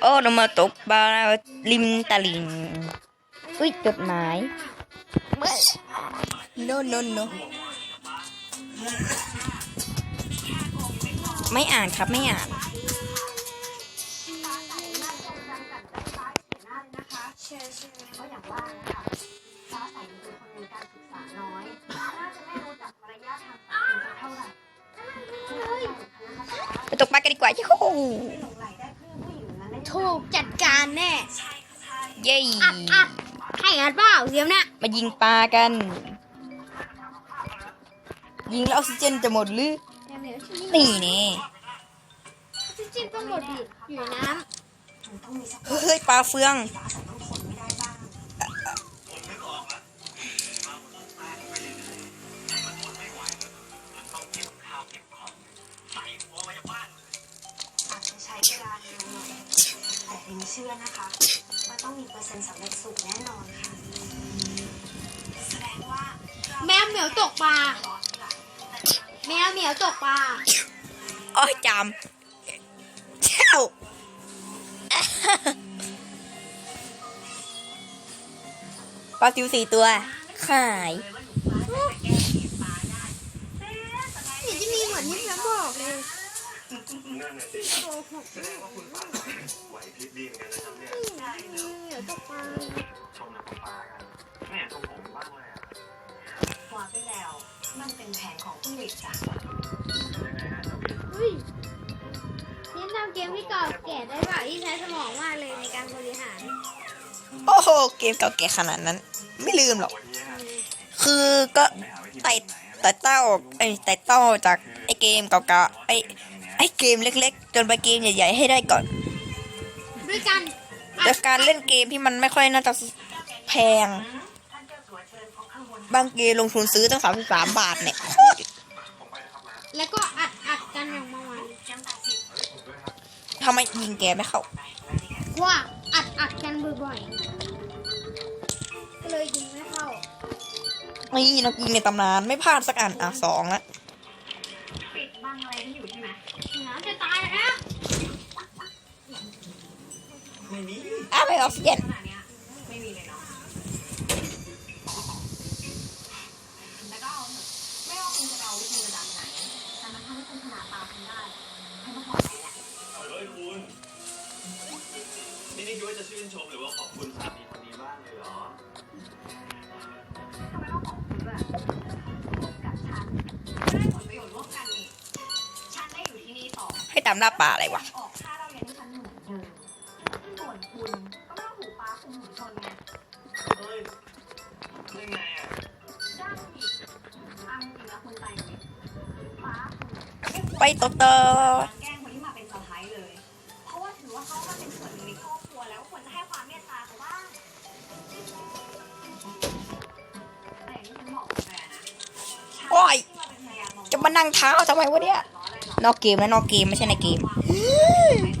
โอ้เรามาตกปลาริมตลิ่งอุ้ยจดหมาย no no no ไม่อ่านครับไม่อ่าน กปลากันดีกว่ายี่หูหลงไหลได้เพื่อนผู้หญิงนั้นได้ถูกจัดการแน่ เย้อัดอัดใครอัดเปล่าเสียมเนี่ยมายิงปลากัน ยิงแล้วออกซิเจนจะหมดหรือเดี๋ยวเดี๋ยวที่นี่นี่จริงๆต้องหมดดิอยู่ในน้มันต้องมีสักเฮ้ยปลาเฟือง เชื่อนะคะว่าต้องมีเปอร์เซ็นต์สำเร็จสูงแน่นอนค่ะ แสดงว่าแมวเหมียวตกปลา แมวเหมียวตกปลา โอ้ยจามเจ้าปลาซิวสี่ตัว ขาย เห็นจะมีเหมือนที่เราบอกเลย นั่นน่ะสิแสดงว่าคุณฟ้าไหวพริบดีเหมือนกันนะครับเนี่ยเหมียวตกปลาชมนะคุณฟ้ากันไม่เห็นชมผมบ้างเลยอะว่าไปแล้ว มันเป็นแผนของผู้หญิงจ้ะยังไงฮะเจ้าวินเฮ้ยนี่ทำเกมที่เก่าแก่ได้เปล่าที่ใช้สมองมากเลยในการบริหาร โอ้โห เกมเก่าแก่ขนาดนั้น ไม่ลืมหรอก คือก็ไต่ไต่เต้าไอ้ไต่เต้าจากไอ้เกมเก่าๆไอ้ เกมเล็ก ๆ จนไปเกมใหญ่ ๆ ให้ได้ก่อน ด้วยกันแต่การเล่นเกมที่มันไม่ค่อยน่าจะแพง บางเกมลงทุนซื้อตั้งสามสิบสามบาทเนี่ยผมไปนะครับนะแล้วก็อัดอัดกันอย่างเมื่อวานผมด้วยครับทำไมยิงแกไม่เข้า ว่าอัดอัดกันบ่อยๆก็เลยยิงไม่เข้า นี่นักยิงในตำนานไม่พลาดสักอันอะสองละ ปิดบังอะไรที่อยู่ใช่ไหม น้ำจะตายแล้ว ไม่มีอ้าวไม่ออกซิเจนขนาดเนี้ยไม่มีเลยเนาะแล้วก็เอาเถอะไม่ว่าคุณจะเอาวิธีระดับไหนแต่มันทำให้คุณขนาดตาคุณได้ให้มันปลอดภัยแหละเฮ้ยคุณนี่นี่คิดว่าจะชื่นชมหรือว่าขอบคุณสามีคนนี้บ้างเลยเหรอทำไมต้องขอบคุณด้วยกับฉันได้ผลประโยชน์ร่วมกันนี่ฉันได้อยู่ที่นี่ต่อให้ตามล่าปลาอะไรวะ ไปต่อต่อคุณแกล้งคนที่มาเป็นสะพ้ายเลย เพราะว่าถือว่าเขามาเป็นส่วนหนึ่งในครอบครัวแล้วควรจะให้ความเมตตาเขาบ้างแต่อย่างที่ฉันบอกคุณแม่นะฉันโอ้ยว่าเป็นภรรยาของจะมานั่งเท้าทำไมวะเนี่ยล้ออะไรหรอกนอกเกมนะนอกเกมไม่ใช่ในเกม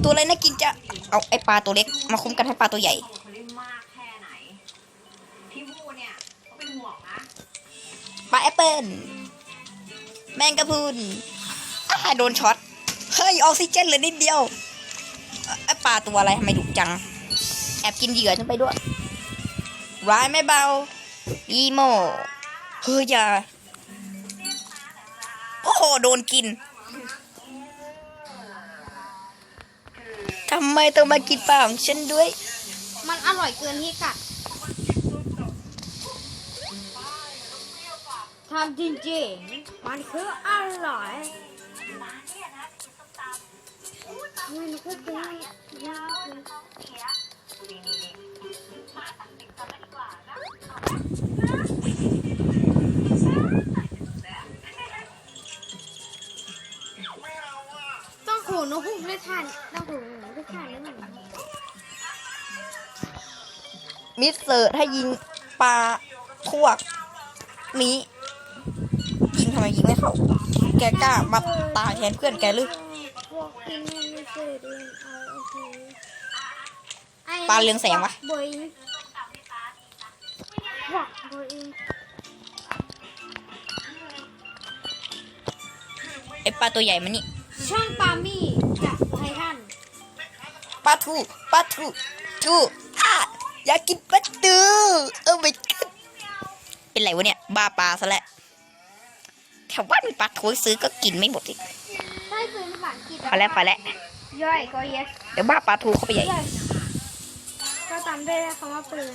ตัวอะไรน่ากินจะ เอาไอปลาตัวเล็กมาคุ้มกันให้ปลาตัวใหญ่ เขาได้มากแค่ไหนที่พูดเนี่ยก็เป็นห่วงนะ ปลาแอปเปิลแมงกะพรุนอ่า โดนช็อต เฮ้ยออกซิเจนเลยนิดเดียวไอปลาตัวอะไรทำไมดุจัง แอบกินเหยื่อฉันไปด้วย ร้ายไม่เบาอีโมเฮ้ยอย่าโอ้โหโดนกินทำไมต้องมากินปลาของฉันด้วย มันอร่อยเกินที่กัดทำจริงๆมันคืออร่อย มันก็คือยากเลยต้องขู่นกฮูกด้วยท่านต้องขู่นกด้วยท่านแล้วมันมิสเซอร์ถ้ายิงปลาพวกนี้ยิงทำไมยิงไม่เข้า แกกล้ามาตายแทนเพื่อนแกหรือพวกกินไม่เคยเดินเอาโอเคไอ้ปลาเรืองแสงวะบอยบอกบอยปลาตัวใหญ่มานี่ช่องปามี่จากไททันปลาทูปลาทูทูอะอยากกินปลาทูเออไม่เป็นไรวะเนี่ย บ้าปลาซะแล้ว แถวบ้านมีปลาทูซื้อก็กินไม่หมดอีกได้ซื้อภาษาอังกฤษพอแล้วพอแล้วย่อยก็ yes เดี๋ยวบ้าปลาทูเข้าไปใหญ่ย่อยก็ตามด้วยคำว่าปืน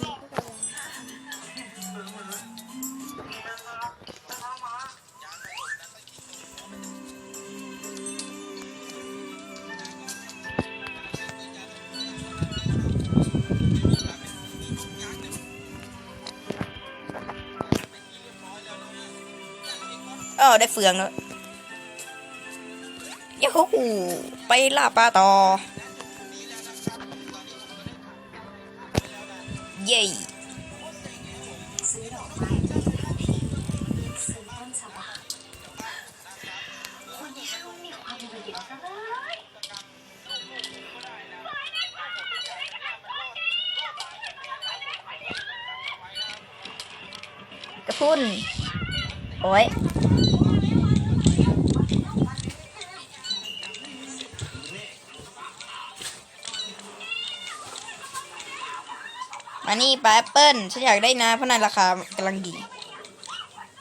อได้เฟืองแล้วยาฮูไปล่าปลาต่อ เย้ซื้อดอกไม้ที่นทีซื้ มานี่ปลาแอปเปิ้ลฉันอยากได้นะเพราะนายราคากำลังดี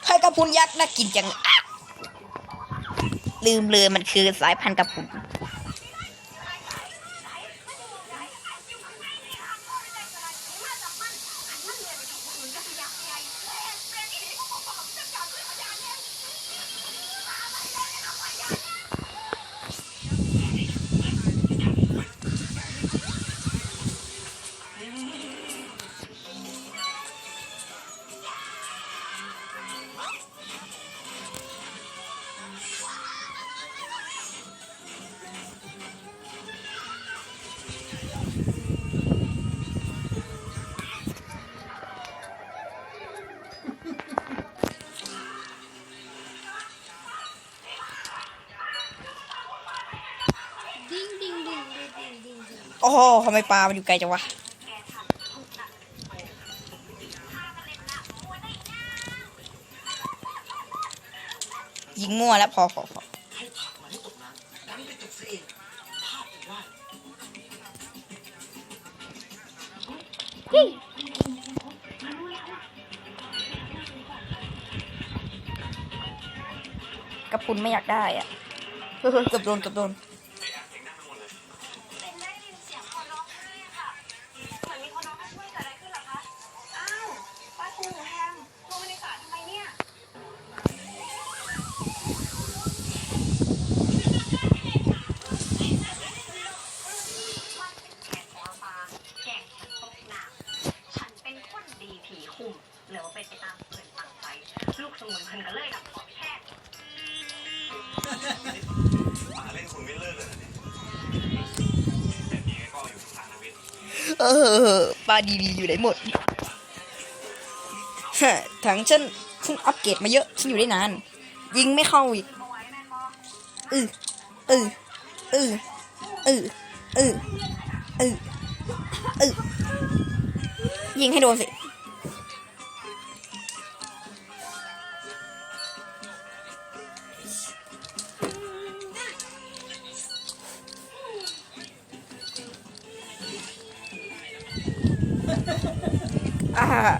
ไข่กระพุนยักษ์น่ากินจังลืมเลยมันคือสายพันธุ์กระพุน ทำไมปลา มันอยู่ไกลจังวะ ยิงมั่วแล้วพอพอพอกระพุนไม่อยากได้อะเฮ้ยเกือบโดนเกือบโดน นเพิ่นเลยดับขอแค่ป่าเล่นคุณไม่เลิกเลยเหรอเนี่ยแต่นี้ก็อยู่ทางนาวิทย์เออปลาดีๆอยู่ไหนหมดฮะถังฉันฉันอัปเกรดมาเยอะ ฉันอยู่ได้นาน ยิงไม่เข้าอีกอเออเออเออเออเออเออเออยิงให้โดนสิ อ่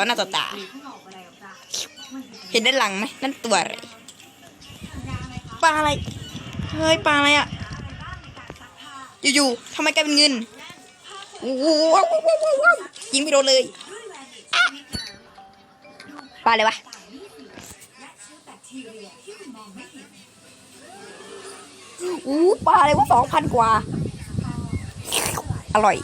ต่อหน้าต่อตาหรือข้างนอกบ่ได้หรอกจ้ะมันเป็นเห็นด้านหลังไหมนั่นตัวอะไรปลาอะไร เฮ้ยปลาอะไรอะ อยู่ๆทำไมกลายเป็นเงินว้าวว้าวว้าวว้าวว้าวยิงไม่โดนเลยอะปลาอะไรวะอู้ปลาอะไรวะสองพันกว่า อร่อย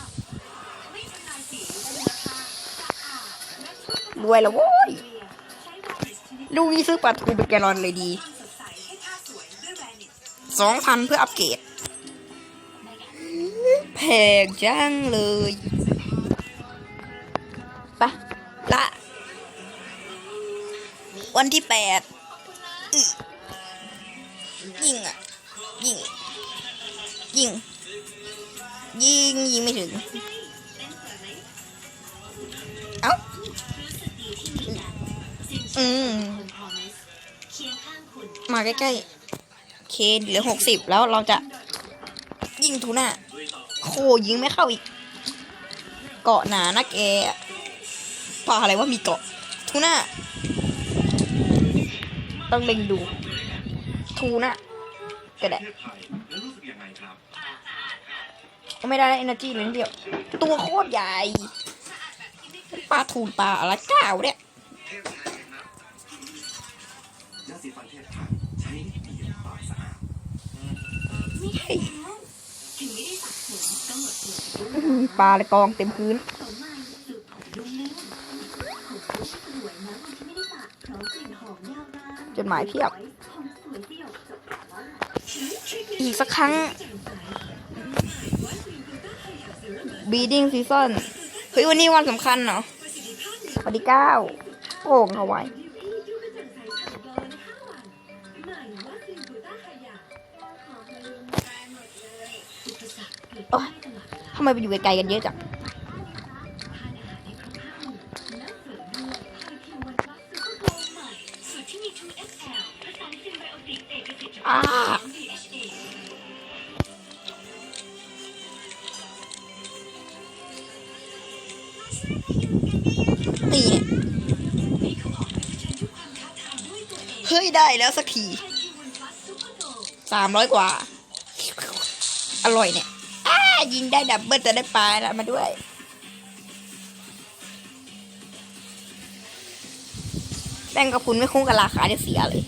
รวยแล้วโว้ยลูกนี้ซื้อปลาทูเป็นแกลลอนเลยดีสองพันเพื่ออัปเกรดแพงจังเลยไปะละ วันที่แปดยิงอะ ยิง ยิง ยิงยิงไม่ถึง อืมมาใกล้ๆเคเหลือหกสิบแล้วเราจะยิงทูน่าโคยิงไม่เข้าอีก เกาะหนานะแกปลาอะไรว่ามีเกาะทูน่าต้องเล็งดู ทูน่าก็ได้ไทยแล้วรู้สึกยังไม่ได้เอเนจีเลยนิดเดียว ตัวโคตรใหญ่ปลาทูนปลาอะไรก้าวเนี่ย ปลาเลยกองเต็มพื้นจดหมายเพียบ อีกสักครั้งบีดิ้งซีซั่นเฮ้ยวันนี้วันสำคัญเนาะวันที่เก้าโอ่งเอาไว้ ไมไปอยู่ไกลๆกันเยอะจังอ่านี่เนี่ยเฮ้ย ได้แล้วสักทีสามร้อยกว่า อร่อยเนี่ยอ้า ยิงได้ดับเบิลแต่ได้ปลาแล้วมาด้วย แป้งกระพุนไม่คุ้มกับราคาที่เสียเลย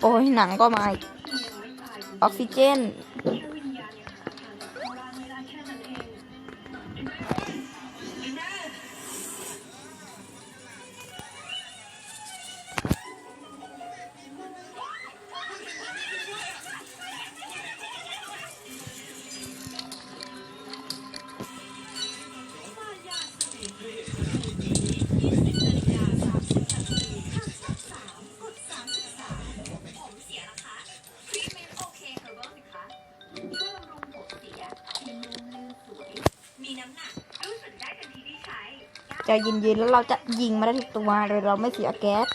โอ้ยหนังก็มาออกซิเจน จะเย็นๆแล้วเราจะยิงมาได้ทุกตัวโดยเราไม่เสียแก๊ส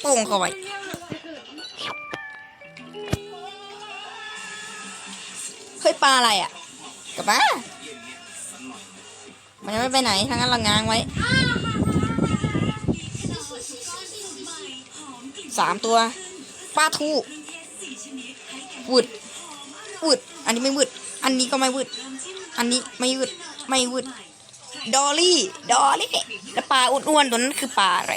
โป่งเข้าไว้เฮ้ยปลาอะไรอะกลับมามันยังไม่ไปไหนทั้งนั้นเราง้างไว้สามตัวปลาทู วืดวืดอันนี้ไม่วืดอันนี้ก็ไม่วืดอันนี้ไม่วืดไม่วืดดอลลี่ ดอลลี่แล้วปลาอ้วนๆตัวนั้นคือปลาอะไร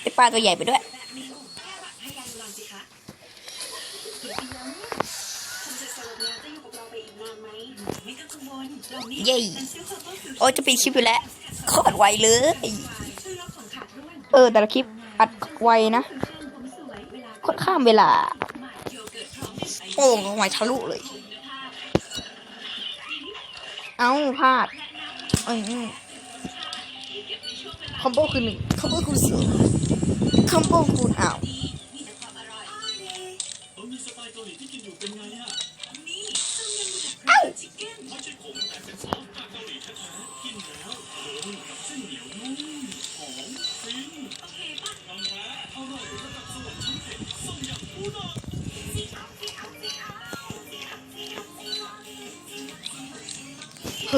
ไอปลาตัวใหญ่ไปด้วย เย้โอ้จะปิดคลิปอยู่แล้วโคตรไวเลย เออ แต่ละคลิปอัดไวนะค่อนข้ามเวลา โป่งออกมาทะลุเลย เอ้าพลาดอืมคอมโบคือหนึ่งคอมโบคือสองคอมโบคูณอ้าว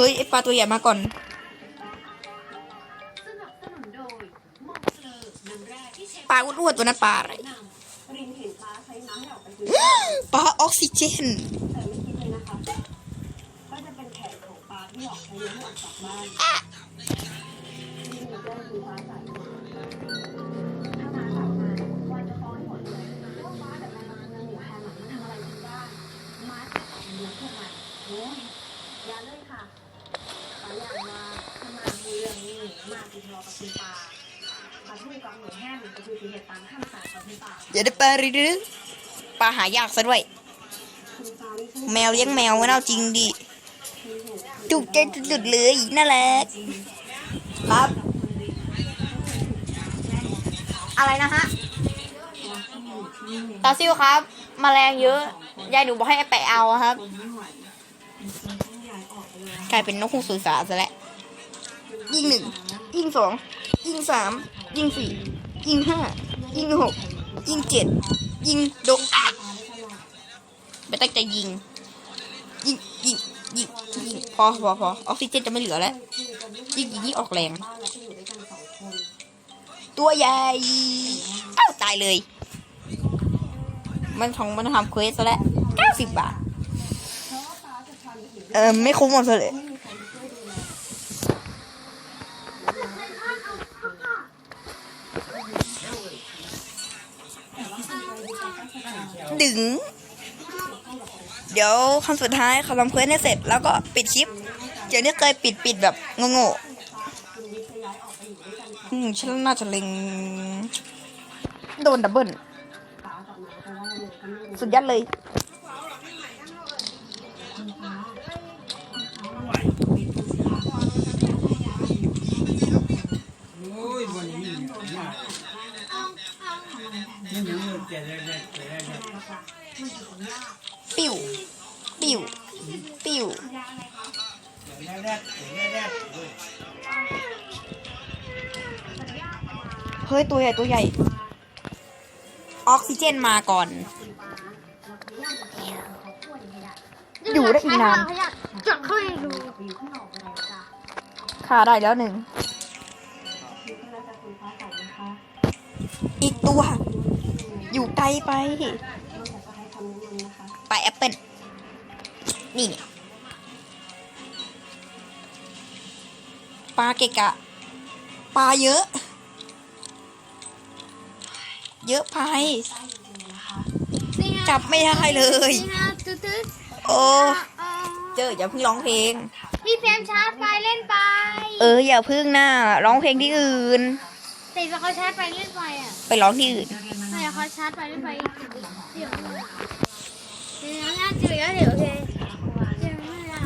ฮ้ยไอปลาตัวใหญ่มาก่อนสนับสนุนโดยมองเกลอน้ำแร่ที่เชฟปลาอ้วนๆตัวนั้นปลาอะไรนำริมเห็นปลาใช้น้ำหยอกไปซื้อปลาออกซิเจน มาติดรอกับคุณปลาปลาทู่กับหมูแห้งก็คือเหตุตามข้ามสายกับคุณปลาอย่าได้ปลาหรือปลาหายากซะด้วย แมวเลี้ยงแมวมันเอาจริงดิจุกใจสุดๆเลยน่ารักครับ อะไรนะฮะตาซิวครับมแมลงเยอะ ยายหนูบอกให้ไปเอาอะครับ กลายเป็นนกฮูกสื่อสารซะแล้วยิงหนึ่ง ยิงสองยิงสามยิงสี่ยิงห้ายิงหกยิงเจ็ดยิงดกไม่ตั้งใจยิง ยิงยิงยิงยิงพอพอพอออกซิเจนจะไม่เหลือแล้วยิงยิงยิ่งออกแรง ตัวใหญ่อ้าวตายเลย มันของมันทำเควสแล้วเก้าสิบบาท เออไม่คุ้มหมดเลย ดึง เดี๋ยวคำสุดท้ายเขาทำเควสให้เสร็จแล้วก็ปิดคลิป เดี๋ยวนี้เคยปิดปิดแบบโง่ๆอืมฉันน่าจะเล็งโดนดับเบิลสุดยัดเลยโอ้ยวันนี้ นี่ยังลูกแต่แรกแต่แรกปิวปิวปิวแรกๆแรกๆเว้ยเฮ้ยตัวใหญ่ตัวใหญ่ ออกซิเจนมาก่อน อยู่ได้อีกนานจะค่อยดูค่าได้แล้วหนึ่ง อีกตัว อยู่ไกลไป ไปแอปเปิลนี่เนี่ยปลาเกะกะ ปลาเยอะ เยอะไป จับไม่ได้เลยนี่นะตึ๊ดตึ๊ดโอ้อ๋อเจออย่าเพิ่งร้องเพลง พี่เฟรมชาร์จไปเล่นไป เออ อย่าเพิ่งหน้าร้องเพลงที่อื่น แต่ว่าเขาชาร์จไปเล่นไปอะไปร้องที่อื่นไม่เขาชาร์จไปเล่นไปเดี๋ยวเดี๋ยวนะเจอแล้วเดี๋ยวโอเคเจอไม่ได้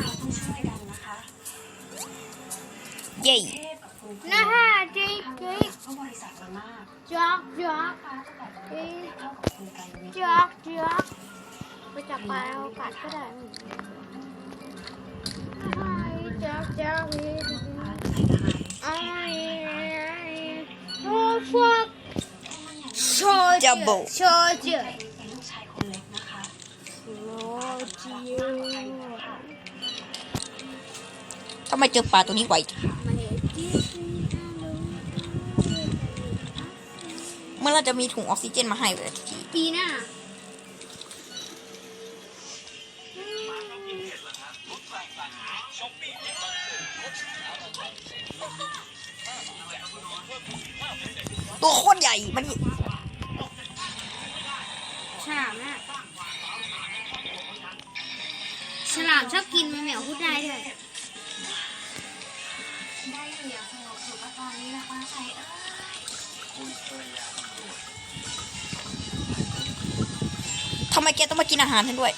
เย้นะฮะเจ๊เจ๊เพราะบริษัทมันมากจ๊อกจ๊อกฟ้าจะแบบเจ๊เท่ากับโครงการนี้จ๊อกจ๊อกไปจับปลาเอากัดก็ได้จ๊อกจ๊อกไอ้โอ้ ฟักโชว์จับโบโชว์เจอเป็นลูกชายคนเล็กนะคะโชว์เจอทำไมเจอปลาตัวนี้ไวจังเมื่อเราจะมีถุงออกซิเจนมาให้เลยทีปีหน้า ตัวโคตรใหญ่มันนี่ฉลามน่ะฉลามชอบกินมันเหมียวพูดได้ด้วยได้อยู่อย่างสงบสุขตอนนี้นะฟ้าใสเอ้ยทำไมแกต้องมากินอาหารฉันด้วย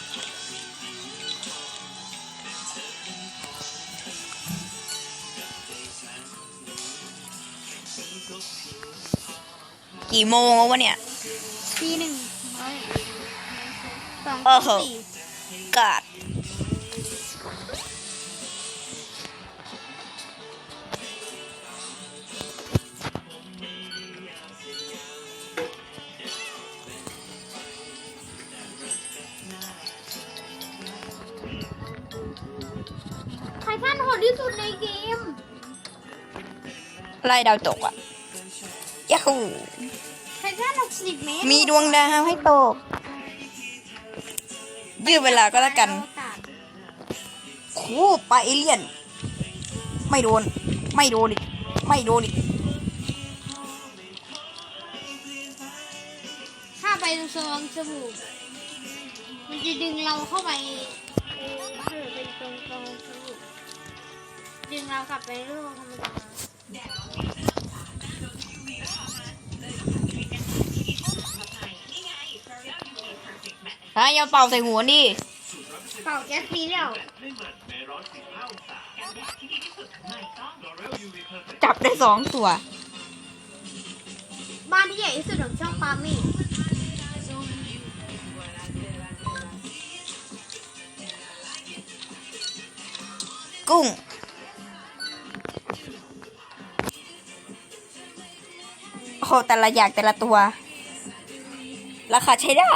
กี่โมงแล้ววะเนี่ยทีหนึ่งสองโอ้สี่กาดไททันโหดที่สุดในเกม ไล่ดาวตกอะยะฮู สิบเมตรมีดวงดาวให้ตก ยืดเวลาก็แล้วกันโอ้ปลาเอเลี่ยน ไม่โดน ไม่โดนอีกไม่โดนอีกถ้าไปตรงสวงจมูกมันจะดึงเราเข้าไปเออถ้าเราไปตรงตรงจมูกดึงเรากลับไปโลกธรรมดา ฮะอย่าเป่าใส่หัวดิเป่าแก๊สปีแล้วจับได้สองตัว บ้านที่ใหญ่ที่สุดของช่องปาล์มมี่กุ้งโอ้โหแต่ละอย่างแต่ละตัว ราคาใช้ได้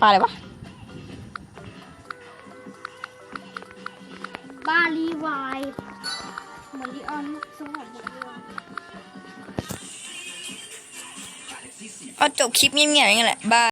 ปลาอะไรวะบาลีวายเหมือนลีออนสมองหมดเลยเอาจบคลิปเงียบๆอย่างนี้แหละบาย